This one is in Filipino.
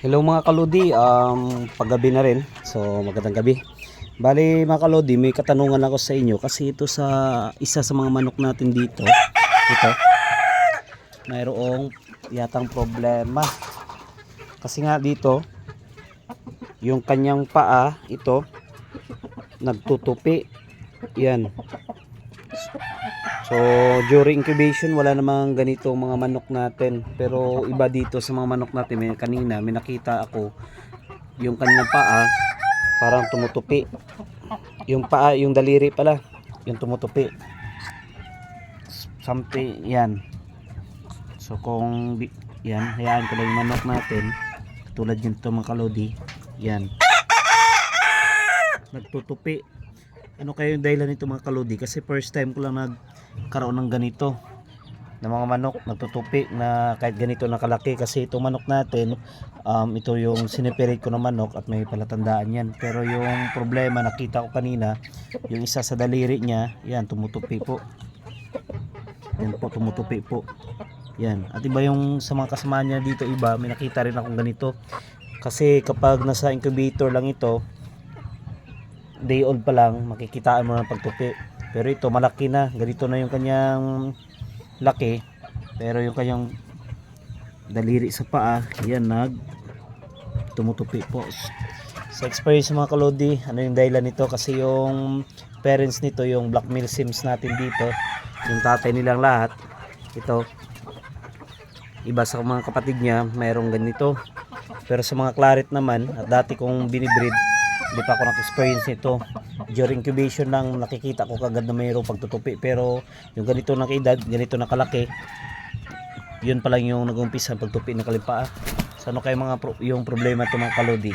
Hello mga kalodi, um, paggabi na rin. So magandang gabi. Bali mga kalodi, may katanungan ako sa inyo kasi ito sa isa sa mga manok natin dito. Ito. Mayroong yatang problema. Kasi nga dito, yung kanyang paa, ito, nagtutupi. Yan. So, during incubation, wala namang ganito mga manok natin. Pero iba dito sa mga manok natin, may, kanina may nakita ako, yung kanyang paa, parang tumutupi. Yung paa, yung daliri pala, yung tumutupi. Something, yan. So, kung, yan, hayaan ko lang yung manok natin, tulad yun ito mga kalodi, yan. Nagtutupi. Ano kayo yung dahilan nito mga kalodi? Kasi first time ko lang nagkaroon ng ganito ng mga manok nagtutupi na kahit ganito nakalaki kasi itong manok natin um, ito yung sinipirit ko ng manok at may palatandaan yan. Pero yung problema nakita ko kanina yung isa sa daliri niya yan tumutupi po. Yan po tumutupi po. Yan. At iba yung sa mga kasama niya dito iba may nakita rin akong ganito. Kasi kapag nasa incubator lang ito day old pa lang makikitaan mo ng pagtupi. Pero ito malaki na. Ganito na yung kanyang laki. Pero yung kanyang daliri sa paa yan nag tumutupi po. Sa experience mga kalodi ano yung dahilan nito? Kasi yung parents nito yung black mill sims natin dito yung tatay nilang lahat ito iba sa mga kapatid niya mayroong ganito. Pero sa mga claret naman at dati kong binibreed hindi pa ako nag-experience nito during incubation lang nakikita ko kagad na mayroong pagtutupi. Pero yung ganito na kaedad ganito na kalaki yun pa lang yung nag-umpisa pagtupi ng kalimpaa. Sa ano kayo mga pro- yung problema ito mga kalodi